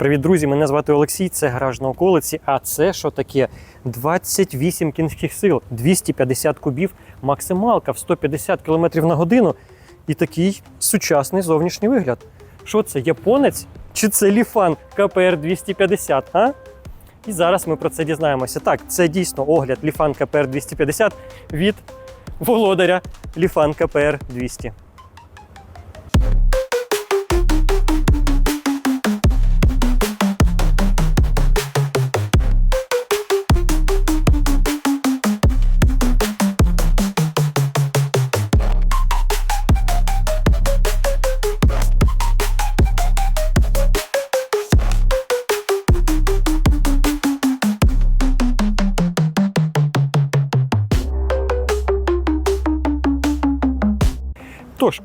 Привіт, друзі! Мене звати Олексій, це гараж на околиці. А це що таке? 28 кінських сил, 250 кубів, максималка в 150 км на годину і такий сучасний зовнішній вигляд. Що це, японець чи це ліфан КПР 250? А? І зараз ми про це дізнаємося. Так, це дійсно огляд ліфан КПР 250 від володаря ліфан КПР 200.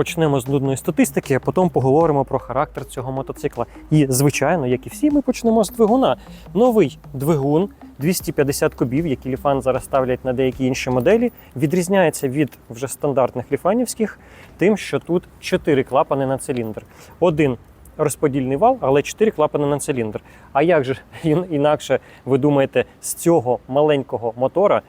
Почнемо з нудної статистики, а потім поговоримо про характер цього мотоцикла. І, звичайно, як і всі, ми почнемо з двигуна. Новий двигун 250 кубів, які ліфан зараз ставлять на деякі інші моделі, відрізняється від вже стандартних ліфанівських, тим, що тут 4 клапани на циліндр. Один розподільний вал, але 4 клапани на циліндр. А як же інакше ви думаєте, з цього маленького мотора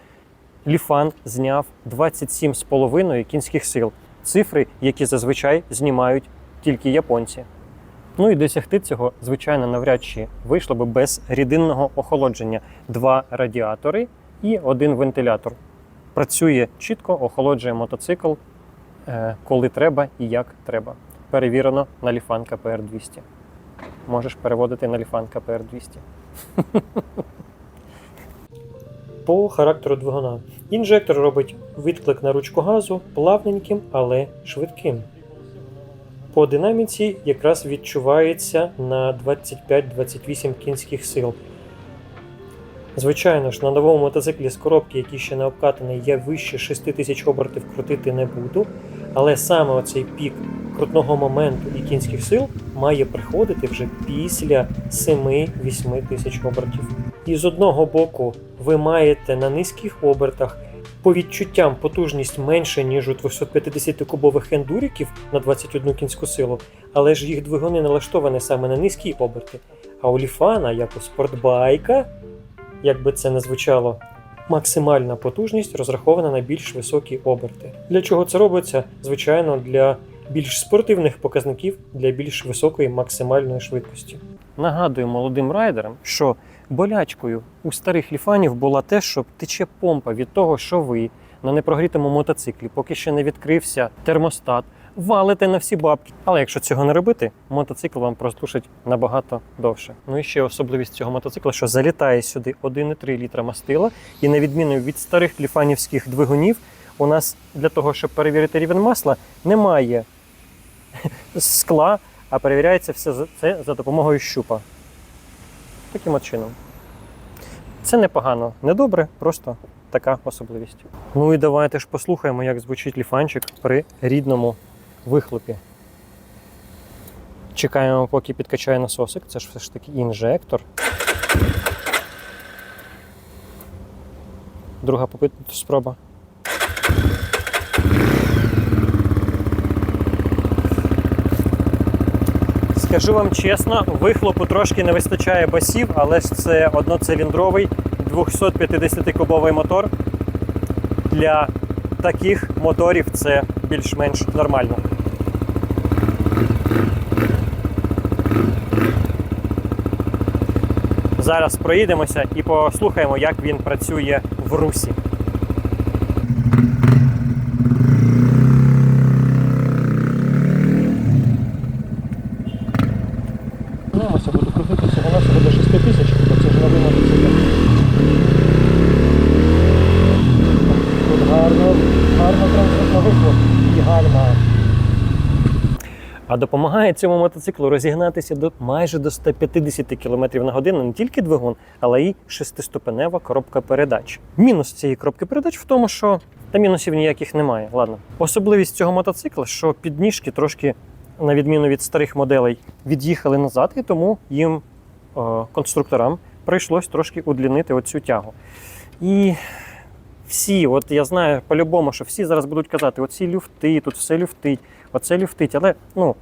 ліфан зняв 27,5 кінських сил цифри, які зазвичай знімають тільки японці. Ну і досягти цього, звичайно, навряд чи вийшло би без рідинного охолодження. Два радіатори і один вентилятор. Працює чітко, охолоджує мотоцикл, е, коли треба і як треба. Перевірено на Ліфан КПР 200. Можеш переводити на Ліфан КПР 200. По характеру двигуна. Інжектор робить відклик на ручку газу плавненьким, але швидким. По динаміці якраз відчувається на 25-28 кінських сил. Звичайно ж, на новому мотоциклі з коробки, який ще не обкатаний, я вище 6000 обертів крутити не буду. Але саме оцей пік крутного моменту і кінських сил має приходити вже після 7-8 тисяч обертів. І з одного боку, ви маєте на низьких обертах по відчуттям потужність менше, ніж у 250-кубових ендуріків на 21 кінську силу, але ж їх двигуни налаштовані саме на низькі оберти. А у Ліфана, як у спортбайка, як би це не звучало, максимальна потужність розрахована на більш високі оберти. Для чого це робиться? Звичайно, для більш спортивних показників для більш високої максимальної швидкості. Нагадую молодим райдерам, що болячкою у старих ліфанів була те, що тече помпа від того, що ви на непрогрітому мотоциклі, поки ще не відкрився термостат, валите на всі бабки. Але якщо цього не робити, мотоцикл вам прослушить набагато довше. Ну і ще особливість цього мотоцикла, що залітає сюди 1,3 літра мастила, і на відміну від старих ліфанівських двигунів, у нас для того, щоб перевірити рівень масла, немає скла, а перевіряється все це за допомогою щупа. Таким от чином. Це непогано, не добре, просто така особливість. Ну і давайте ж послухаємо, як звучить ліфанчик при рідному вихлопі. Чекаємо, поки підкачає насосик. Це ж все ж таки інжектор. Друга спроба. Скажу вам чесно, вихлопу трошки не вистачає басів, але ж це одноциліндровий 250-кубовий мотор. Для таких моторів це більш-менш нормально. Зараз проїдемося і послухаємо, як він працює в русі. Намагамося буду крутити всього нашого до 6 тисяч, бо це ж новий мотоцикл. Тут гарно, гарно транспортна вихлоп і гальма. А допомагає цьому мотоциклу розігнатися до майже до 150 км на годину не тільки двигун, але й шестиступенева коробка передач. Мінус цієї коробки передач в тому, що та мінусів ніяких немає. Ладно. Особливість цього мотоцикла, що підніжки трошки, на відміну від старих моделей, від'їхали назад, і тому їм, е, конструкторам, прийшлось трошки удлінити оцю тягу. І всі, от я знаю по-любому, що всі зараз будуть казати, оці люфти, тут все люфтить, оце люфтить. Але ну,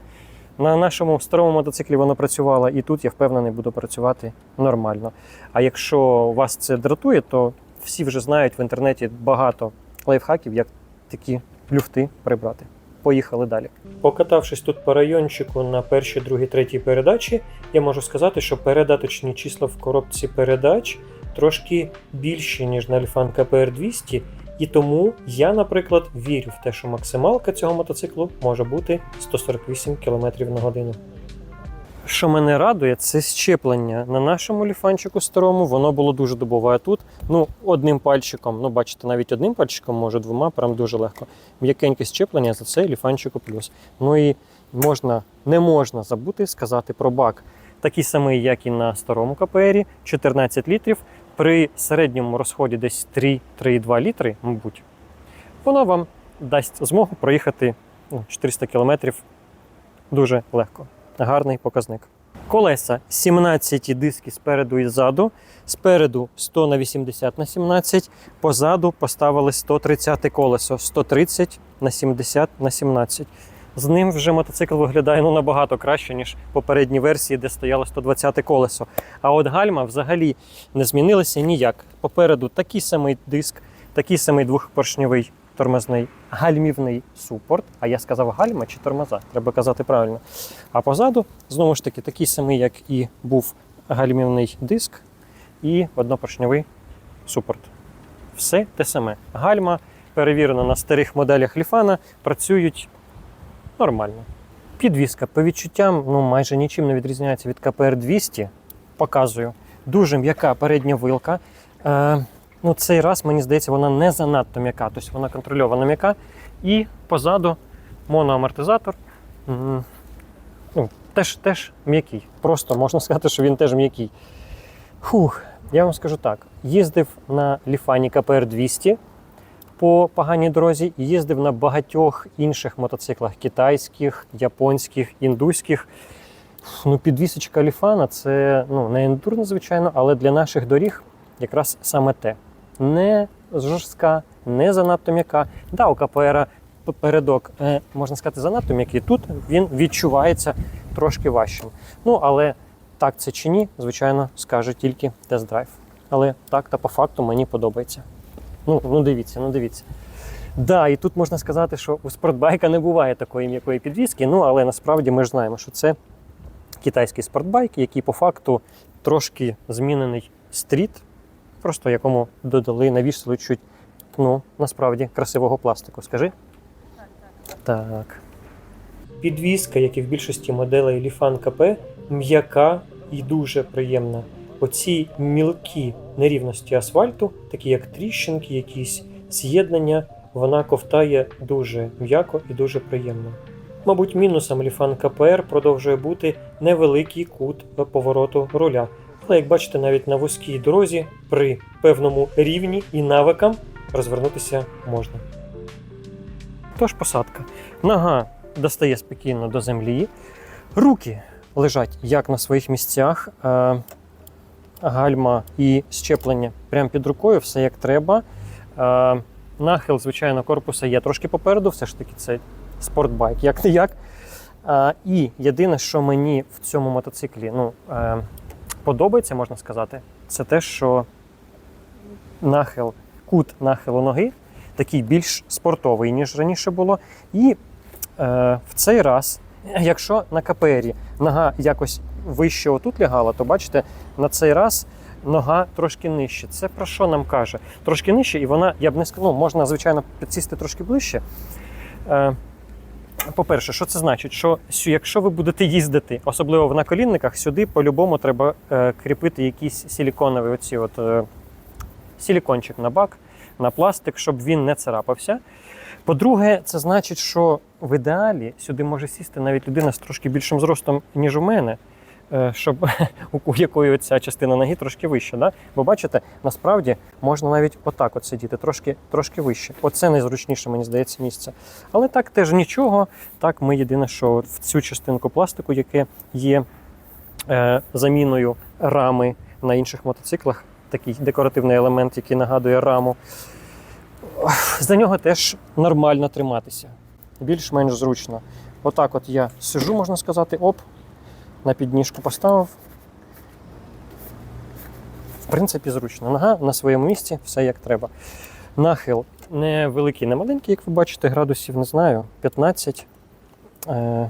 На нашому старому мотоциклі воно працювало, і тут я впевнений, буду працювати нормально. А якщо вас це дратує, то всі вже знають в інтернеті багато лайфхаків, як такі люфти прибрати. Поїхали далі. Покатавшись тут по райончику на першій, другій, третій передачі, я можу сказати, що передаточні числа в коробці передач трошки більші, ніж на Alfan KPR 200, і тому я, наприклад, вірю в те, що максималка цього мотоциклу може бути 148 км на годину. Що мене радує, це щеплення. На нашому ліфанчику старому воно було дуже добове. А тут ну, одним пальчиком, ну бачите, навіть одним пальчиком, може двома, прям дуже легко. М'якеньке щеплення за це ліфанчику плюс. Ну і можна, не можна забути сказати про бак. Такий самий, як і на старому КПРі, 14 літрів. При середньому розході десь 3-3,2 літри, мабуть, воно вам дасть змогу проїхати ну, 400 кілометрів дуже легко. Гарний показник. Колеса 17 диски спереду і ззаду. Спереду 100 на 80 на 17, позаду поставили 130 колесо, 130 на 70 на 17. З ним вже мотоцикл виглядає ну, набагато краще, ніж попередні версії, де стояло 120 колесо. А от гальма взагалі не змінилася ніяк. Попереду такий самий диск, такий самий двохпоршньовий тормозний гальмівний супорт. А я сказав гальма чи тормоза, треба казати правильно. А позаду, знову ж таки, такий самий, як і був гальмівний диск і однопоршньовий супорт. Все те саме. Гальма перевірено на старих моделях Ліфана, працюють нормально. Підвізка по відчуттям ну, майже нічим не відрізняється від КПР 200. Показую. Дуже м'яка передня вилка. Е, ну, цей раз, мені здається, вона не занадто м'яка, тобто вона контрольована м'яка. І позаду моноамортизатор. Ну, теж, теж м'який. Просто можна сказати, що він теж м'який. Фух, я вам скажу так: їздив на Ліфані КПР 200 по поганій дорозі, і їздив на багатьох інших мотоциклах китайських, японських, індуських. Ну, підвісочка Ліфана це ну, не ендурно, звичайно, але для наших доріг якраз саме те. Не жорстка, не занадто м'яка. Да, у КПР передок, е, можна сказати, занадто м'який. Тут він відчувається трошки важчим. Ну, але так це чи ні, звичайно, скаже тільки тест-драйв. Але так та по факту мені подобається. Ну, ну дивіться, ну дивіться. Да, і тут можна сказати, що у спортбайка не буває такої м'якої підвіски, ну але насправді ми ж знаємо, що це китайський спортбайк, який по факту трошки змінений стріт, просто якому додали, навісили чуть, ну, насправді, красивого пластику. Скажи? Так. Підвізка, як і в більшості моделей Ліфан КП, м'яка і дуже приємна. Оці мілкі нерівності асфальту, такі як тріщинки, якісь з'єднання, вона ковтає дуже м'яко і дуже приємно. Мабуть, мінусом Ліфан КПР продовжує бути невеликий кут повороту руля. Але як бачите, навіть на вузькій дорозі при певному рівні і навикам розвернутися можна. Тож посадка. Нога достає спокійно до землі. Руки лежать як на своїх місцях. Гальма і щеплення прямо під рукою, все як треба. Е, Нахил, звичайно, корпуса є трошки попереду, все ж таки це спортбайк, як не як. Е, І єдине, що мені в цьому мотоциклі ну, е, подобається, можна сказати, це те, що нахил, кут нахилу ноги такий більш спортовий, ніж раніше було. І в цей раз, якщо на КПРі нога якось вище отут лягала, то бачите, на цей раз нога трошки нижче. Це про що нам каже? Трошки нижче, і вона, я б не сказав, ну, можна, звичайно, підсісти трошки ближче. Е, по-перше, що це значить? Що якщо ви будете їздити, особливо в наколінниках, сюди по-любому треба е, кріпити якісь силіконові оці от, е, силікончик на бак, на пластик, щоб він не царапався. По-друге, це значить, що в ідеалі сюди може сісти навіть людина з трошки більшим зростом, ніж у мене, щоб у у якої ця частина ноги трошки вища. Да? Бо бачите, насправді можна навіть отак от сидіти, трошки, трошки вище. Оце найзручніше, мені здається, місце. Але так теж нічого. Так, ми єдине, що в цю частинку пластику, яке є е, заміною рами на інших мотоциклах, такий декоративний елемент, який нагадує раму. За нього теж нормально триматися, більш-менш зручно. Отак от я сижу, можна сказати, оп, на підніжку поставив. В принципі, зручно. Нога на своєму місці, все як треба. Нахил не великий, не маленький, як ви бачите, градусів не знаю, 15. Е,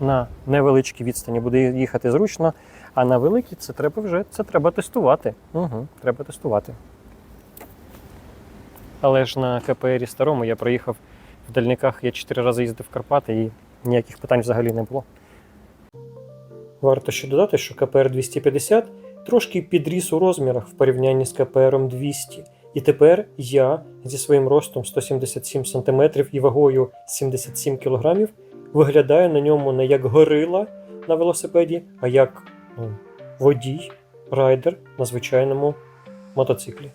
на невеличкій відстані буде їхати зручно, а на великій це треба вже це треба тестувати. Угу, треба тестувати. Але ж на КПРі старому я проїхав в дальниках, я 4 рази їздив в Карпати і ніяких питань взагалі не було. Варто ще додати, що КПР 250 трошки підріс у розмірах в порівнянні з КПР 200. І тепер я зі своїм ростом 177 см і вагою 77 кг виглядаю на ньому не як горила на велосипеді, а як ну, водій, райдер на звичайному мотоциклі.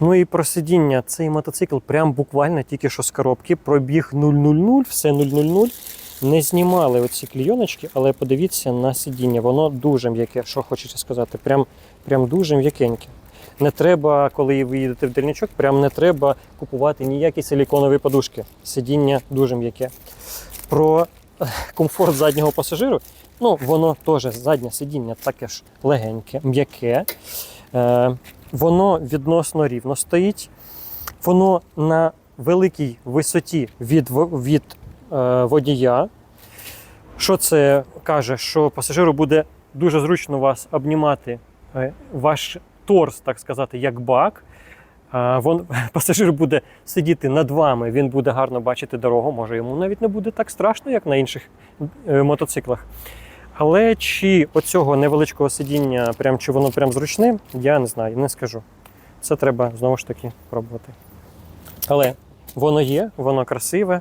Ну і про сидіння. Цей мотоцикл прям буквально тільки що з коробки пробіг 000, все 000. Не знімали оці клійоночки, але подивіться на сидіння. Воно дуже м'яке, що хочеться сказати, прям, прям дуже м'якеньке. Не треба, коли ви їдете в дальничок, прям не треба купувати ніякі силіконові подушки. Сидіння дуже м'яке. Про е, комфорт заднього пасажиру, ну воно теж заднє сидіння таке ж легеньке, м'яке. Е, воно відносно рівно стоїть. Воно на великій висоті від, від водія. Що це каже? Що пасажиру буде дуже зручно вас обнімати е, ваш торс, так сказати, як бак. А, Вон, пасажир буде сидіти над вами, він буде гарно бачити дорогу. Може, йому навіть не буде так страшно, як на інших е, мотоциклах. Але чи оцього невеличкого сидіння, прям, чи воно прям зручне, я не знаю, не скажу. Це треба знову ж таки пробувати. Але воно є, воно красиве,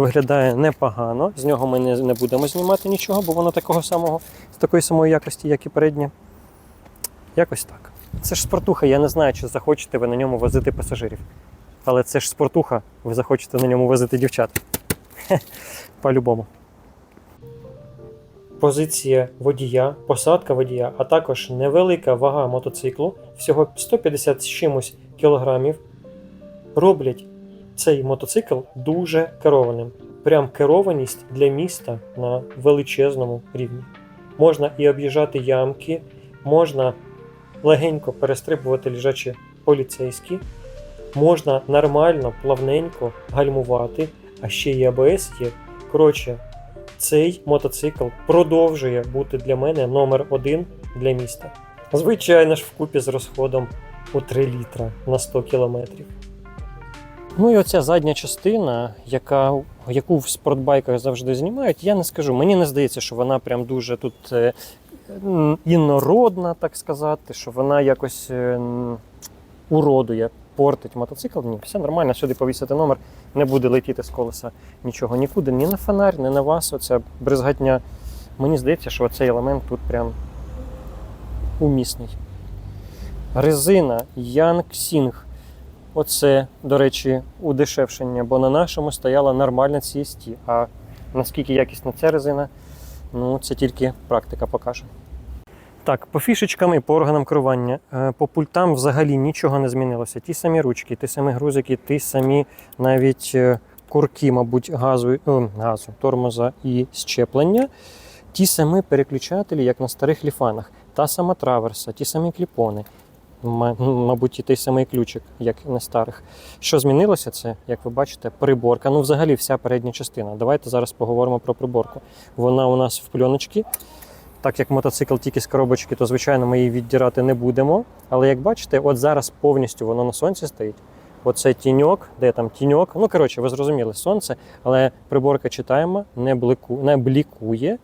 виглядає непогано. З нього ми не, будемо знімати нічого, бо воно такого самого, з такої самої якості, як і переднє. Якось так. Це ж спортуха, я не знаю, чи захочете ви на ньому возити пасажирів. Але це ж спортуха, ви захочете на ньому возити дівчат. По-любому. Позиція водія, посадка водія, а також невелика вага мотоциклу, всього 150 з чимось кілограмів, роблять цей мотоцикл дуже керованим. Прям керованість для міста на величезному рівні. Можна і об'їжджати ямки, можна легенько перестрибувати лежачі поліцейські, можна нормально, плавненько гальмувати, а ще й АБС є. Коротше, цей мотоцикл продовжує бути для мене номер один для міста. Звичайно ж, вкупі з розходом у 3 літра на 100 кілометрів. Ну і оця задня частина, яка, яку в спортбайках завжди знімають, я не скажу. Мені не здається, що вона прям дуже тут е, інородна, так сказати, що вона якось е, уродує, портить мотоцикл. Ні, все нормально, сюди повісити номер, не буде летіти з колеса нічого нікуди, ні на фонарь, ні на вас. Оця бризгатня. Мені здається, що цей елемент тут прям умісний. Резина Yang Sing. Оце, до речі, удешевшення, бо на нашому стояла нормальна CST. А наскільки якісна ця резина, ну це тільки практика покаже. Так, по фішечкам і по органам керування. Е, По пультам взагалі нічого не змінилося. Ті самі ручки, ті самі грузики, ті самі навіть е, курки, мабуть, газу, о, газу, тормоза і щеплення. Ті самі переключателі, як на старих ліфанах, та сама траверса, ті самі кліпони. Ма- Мабуть, і той самий ключик, як і на старих. Що змінилося, це, як ви бачите, приборка. Ну, взагалі, вся передня частина. Давайте зараз поговоримо про приборку. Вона у нас в пленочці. Так як мотоцикл тільки з коробочки, то звичайно ми її віддирати не будемо. Але як бачите, от зараз повністю воно на сонці стоїть. Оце тіньок, де там тіньок. Ну, коротше, ви зрозуміли, сонце, але приборка читаємо, не блікує.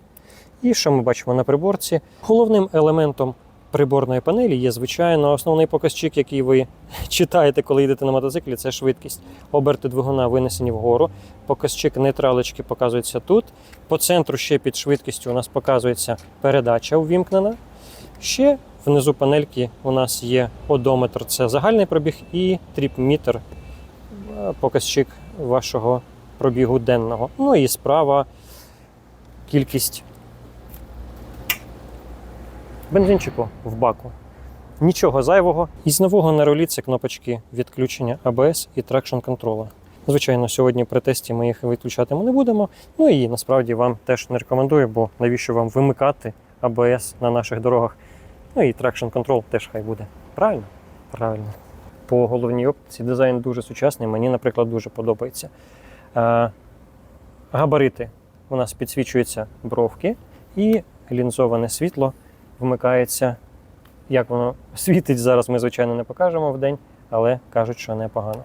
І що ми бачимо на приборці? Головним елементом приборної панелі є, звичайно, основний показчик, який ви читаєте, коли йдете на мотоциклі, це швидкість. Оберти двигуна винесені вгору. Показчик нейтралочки показується тут. По центру ще під швидкістю у нас показується передача увімкнена. Ще внизу панельки у нас є одометр, це загальний пробіг, і тріпмітер, показчик вашого пробігу денного. Ну і справа кількість бензинчику в баку. Нічого зайвого. Із нового на рулі це кнопочки відключення ABS і тракшн контрола. Звичайно, сьогодні при тесті ми їх виключати не будемо. Ну і насправді вам теж не рекомендую, бо навіщо вам вимикати АБС на наших дорогах. Ну і Traction Control теж хай буде. Правильно? Правильно. По головній оптиці дизайн дуже сучасний, мені, наприклад, дуже подобається. Е, габарити у нас підсвічуються бровки, і лінзоване світло вмикається. Як воно світить зараз, ми, звичайно, не покажемо в день, але кажуть, що непогано.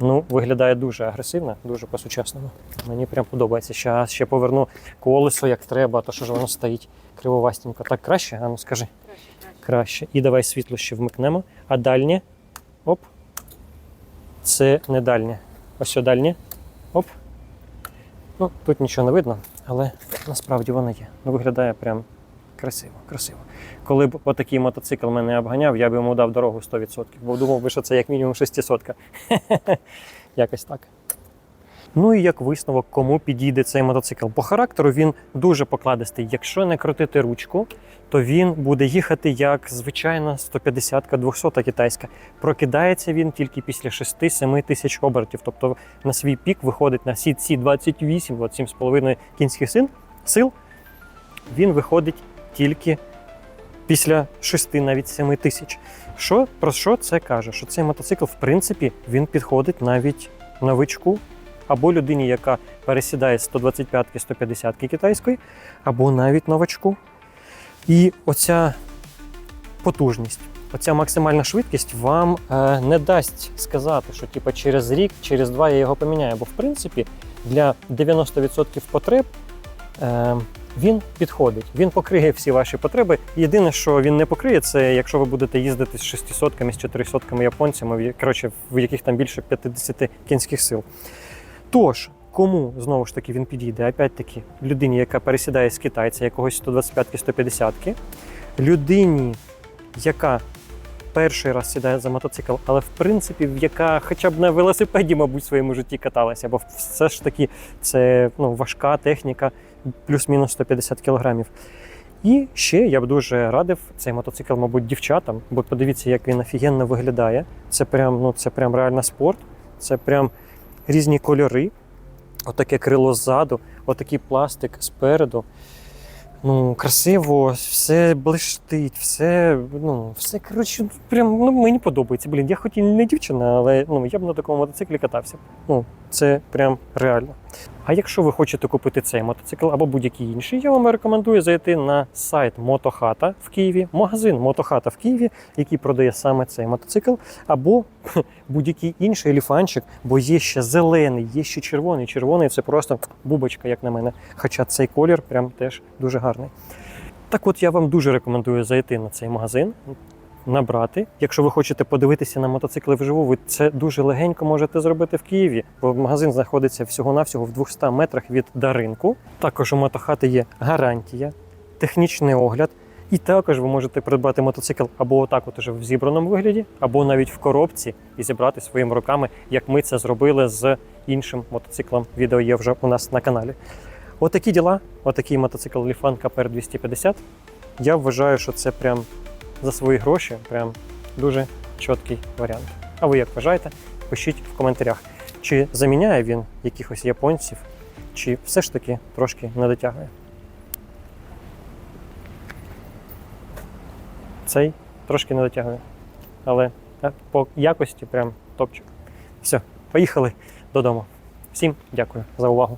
Ну, виглядає дуже агресивно, дуже по-сучасному. Мені прям подобається. Щас ще поверну колесо як треба, то що ж воно стоїть кривовастенько. Так краще? А ну скажи. Краще, краще. Краще. І давай світло ще вмикнемо. А дальнє. Оп. Це не дальнє. Ось дальнє. Оп. Ну, тут нічого не видно, але насправді воно є. Ну, виглядає прям красиво, красиво. Коли б отакий мотоцикл мене обганяв, я б йому дав дорогу 100%, бо думав би, що це як мінімум 600. Якось так. Ну і як висновок, кому підійде цей мотоцикл. По характеру він дуже покладистий. Якщо не крутити ручку, то він буде їхати як звичайна 150-ка, 200-та китайська. Прокидається він тільки після 6-7 тисяч обертів. Тобто на свій пік виходить на всі ці 28, 27,5 кінських сил. Він виходить тільки після 6, навіть 7 тисяч. Що, про що це каже? Що цей мотоцикл, в принципі, він підходить навіть новичку або людині, яка пересідає 125-ки, 150-ки китайської, або навіть новачку. І оця потужність, оця максимальна швидкість вам е, не дасть сказати, що типу, через рік, через два я його поміняю. Бо в принципі для 90% потреб е, він підходить. Він покриє всі ваші потреби. Єдине, що він не покриє, це якщо ви будете їздити з 600-ками, з 400-ками японцями, коротше, в яких там більше 50 кінських сил. Тож, кому знову ж таки він підійде? Опять-таки, людині, яка пересідає з китайця, якогось 125-ки, 150-ки, людині, яка перший раз сідає за мотоцикл, але в принципі, яка хоча б на велосипеді, мабуть, в своєму житті каталася, бо все ж таки це ну, важка техніка, плюс-мінус 150 кілограмів. І ще я б дуже радив цей мотоцикл, мабуть, дівчатам, бо подивіться, як він офігенно виглядає. Це прям, ну, це прям реально спорт, це прям різні кольори, отаке крило ззаду, отакий пластик спереду. Ну, красиво, все блищить, все, ну, все, коротше, прям ну, мені подобається. Блін, я хоч і не дівчина, але ну, я б на такому мотоциклі катався. Ну, це прям реально. А якщо ви хочете купити цей мотоцикл або будь-який інший, я вам рекомендую зайти на сайт Мотохата в Києві, магазин Мотохата в Києві, який продає саме цей мотоцикл, або будь-який інший ліфанчик, бо є ще зелений, є ще червоний. Червоний це просто бубочка, як на мене. Хоча цей колір прям теж дуже гарний. Так от я вам дуже рекомендую зайти на цей магазин, набрати. Якщо ви хочете подивитися на мотоцикли вживу, ви це дуже легенько можете зробити в Києві, бо магазин знаходиться всього-навсього в 200 метрах від даринку. Також у мотохати є гарантія, технічний огляд. І також ви можете придбати мотоцикл або отак, от уже в зібраному вигляді, або навіть в коробці і зібрати своїми руками, як ми це зробили з іншим мотоциклом. Відео є вже у нас на каналі. Отакі діла, отакий мотоцикл Lifan KPR 250. Я вважаю, що це прям за свої гроші, прям дуже чіткий варіант. А ви як вважаєте? Пишіть в коментарях, чи заміняє він якихось японців, чи все ж таки трошки не дотягує. Цей трошки не дотягує. Але е, по якості прям топчик. Все, поїхали додому. Всім дякую за увагу.